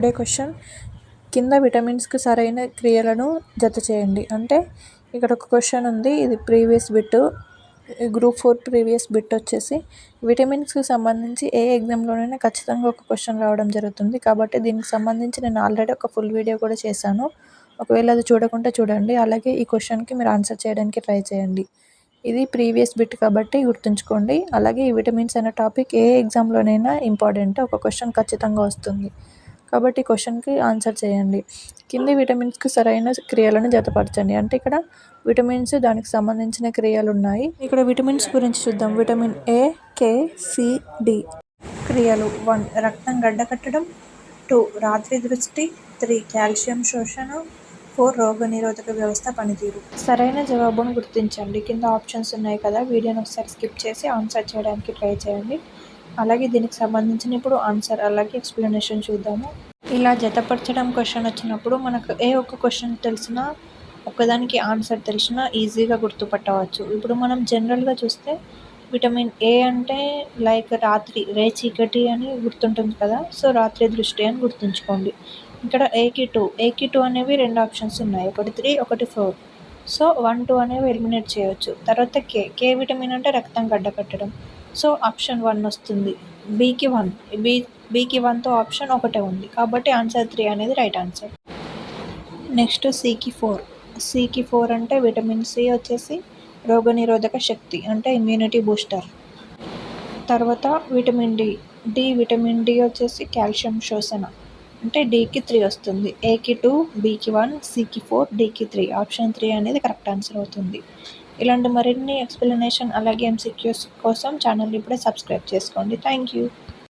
Today question కింద విటమిన్స్కి సరైన క్రియలను జత చేయండి. అంటే ఇక్కడ ఒక క్వశ్చన్ ఉంది. ఇది previous bit group four previous bit వచ్చేసి విటమిన్స్కి సంబంధించి ఏ ఎగ్జామ్లోనైనా ఖచ్చితంగా ఒక క్వశ్చన్ రావడం జరుగుతుంది. కాబట్టి దీనికి సంబంధించి నేను ఆల్రెడీ ఒక ఫుల్ వీడియో కూడా చేశాను. ఒకవేళ అది చూడకుంటే చూడండి. అలాగే ఈ క్వశ్చన్కి మీరు ఆన్సర్ చేయడానికి ట్రై చేయండి. ఇది ప్రీవియస్ బిట్ కాబట్టి గుర్తుంచుకోండి. అలాగే ఈ విటమిన్స్ అనే టాపిక్ ఏ ఎగ్జామ్లోనైనా ఇంపార్టెంట్ ఒక క్వశ్చన్ ఖచ్చితంగా వస్తుంది. కాబట్టి క్వశ్చన్కి ఆన్సర్ చేయండి. కింది విటమిన్స్కి సరైన క్రియలను జతపరచండి. అంటే ఇక్కడ విటమిన్స్ దానికి సంబంధించిన క్రియలు ఉన్నాయి ఇక్కడ విటమిన్స్ గురించి చూద్దాం. Vitamin A K C D క్రియలు. వన్ రక్తం గడ్డకట్టడం. టూ రాత్రి దృష్టి. త్రీ కాల్షియం శోషణ. ఫోర్ రోగనిరోధక వ్యవస్థ పనితీరు. సరైన జవాబును గుర్తించండి. కింద ఆప్షన్స్ ఉన్నాయి కదా వీడియోని ఒకసారి స్కిప్ చేసి ఆన్సర్ చేయడానికి ట్రై చేయండి. అలాగే దీనికి సంబంధించిన ఇప్పుడు ఆన్సర్ అలాగే ఎక్స్ప్లెనేషన్ చూద్దాము. ఇలా జతపరచడం క్వశ్చన్ వచ్చినప్పుడు మనకు ఏ ఒక్క క్వశ్చన్ తెలిసినా ఒక్కదానికి ఆన్సర్ తెలిసినా ఈజీగా గుర్తుపట్టవచ్చు. ఇప్పుడు మనం జనరల్గా చూస్తే విటమిన్ ఏ అంటే లైక్ రాత్రి రే చీకటి అని గుర్తుంటుంది కదా సో రాత్రి దృష్టి అని గుర్తుంచుకోండి. ఇక్కడ ఏకి టూ ఏకి టూ అనేవి రెండు ఆప్షన్స్ ఉన్నాయి ఒకటి త్రీ ఒకటి ఫోర్. సో వన్ టూ అనేవి ఎలిమినేట్ చేయవచ్చు తర్వాత కే కే విటమిన్ అంటే రక్తం గడ్డకట్టడం సో ఆప్షన్ వన్ వస్తుంది. బీకి వన్ బీ బీకి వన్తో ఆప్షన్ ఒకటే ఉంది. కాబట్టి ఆన్సర్ త్రీ అనేది రైట్ ఆన్సర్. నెక్స్ట్ సికి ఫోర్. సికి ఫోర్ అంటే విటమిన్ సి వచ్చేసి రోగనిరోధక శక్తి అంటే ఇమ్యూనిటీ బూస్టర్ తర్వాత vitamin D D vitamin D వచ్చేసి కాల్షియం శోషణ. అంటే డీకి త్రీ వస్తుంది. ఏకి టూ బీకి వన్ సికి ఫోర్ డీకి త్రీ ఆప్షన్ త్రీ అనేది కరెక్ట్ ఆన్సర్ అవుతుంది. ఇలాంటి మరిన్ని ఎక్స్ప్లెనేషన్ అలాగే ఎంసీక్యూస్ కోసం ఛానల్ ఇప్పుడే సబ్స్క్రైబ్ చేసుకోండి. Thank you